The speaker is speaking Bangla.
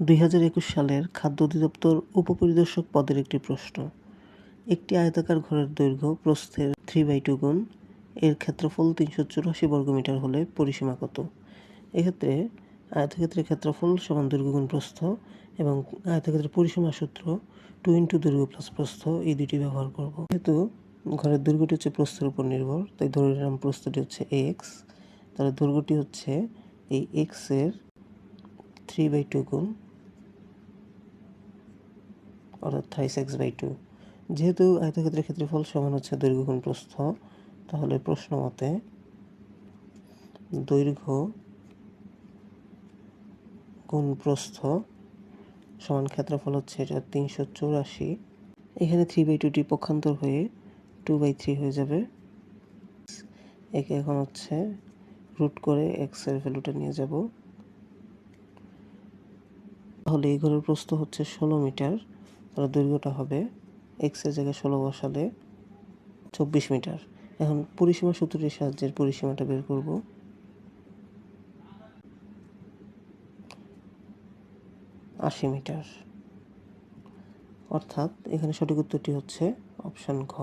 দুই হাজার একুশ সালের খাদ্য অধিদপ্তর উপপরিদর্শক পদের একটি প্রশ্ন। একটি আয়তাকার ঘরের দৈর্ঘ্য প্রস্থের থ্রি বাই টু গুণ, এর ক্ষেত্রফল তিনশো চুরাশি বর্গমিটার হলে পরিসীমা কত? এক্ষেত্রে আয়তক্ষেত্রের ক্ষেত্রফল সমান দৈর্ঘ্য গুণ প্রস্থ এবং আয়তক্ষেত্রের পরিসীমা সূত্র টু ইন্টু দৈর্ঘ্য প্লাস প্রস্থ, এই দুটি ব্যবহার করব। যেহেতু ঘরের দৈর্ঘ্যটি হচ্ছে প্রস্থের উপর নির্ভর, তাই ধরে নিলাম প্রস্থটি হচ্ছে এক্স তাহলে দৈর্ঘ্যটি হচ্ছে এই এক্সের থ্রি বাই টু গুণ অর্থাৎ থাইস এক্স বাই টু যেহেতু আয়তক্ষেত্রের ক্ষেত্রফল সমান হচ্ছে দৈর্ঘ্য গুণ প্রস্থ, তাহলে প্রশ্ন মতে দৈর্ঘ্য গুণ প্রস্থ সমান ক্ষেত্রফল হচ্ছে এটা তিনশো চৌরাশি। এখানে থ্রি বাই টুটি পক্ষান্তর হয়ে টু বাই থ্রি হয়ে যাবে। একে এখন হচ্ছে রুট করে এক্সের ভ্যালুটা নিয়ে যাব। তাহলে এই ঘরের প্রস্থ হচ্ছে ষোলো মিটার। আর দৈর্ঘ্যটা হবে এক্সের জায়গায় ষোলো বসালে চব্বিশ মিটার। এখন পরিসীমা সূত্রটির সাহায্যের পরিসীমাটা বের করব। আশি মিটার। অর্থাৎ এখানে সঠিক উত্তরটি হচ্ছে অপশান ঘ।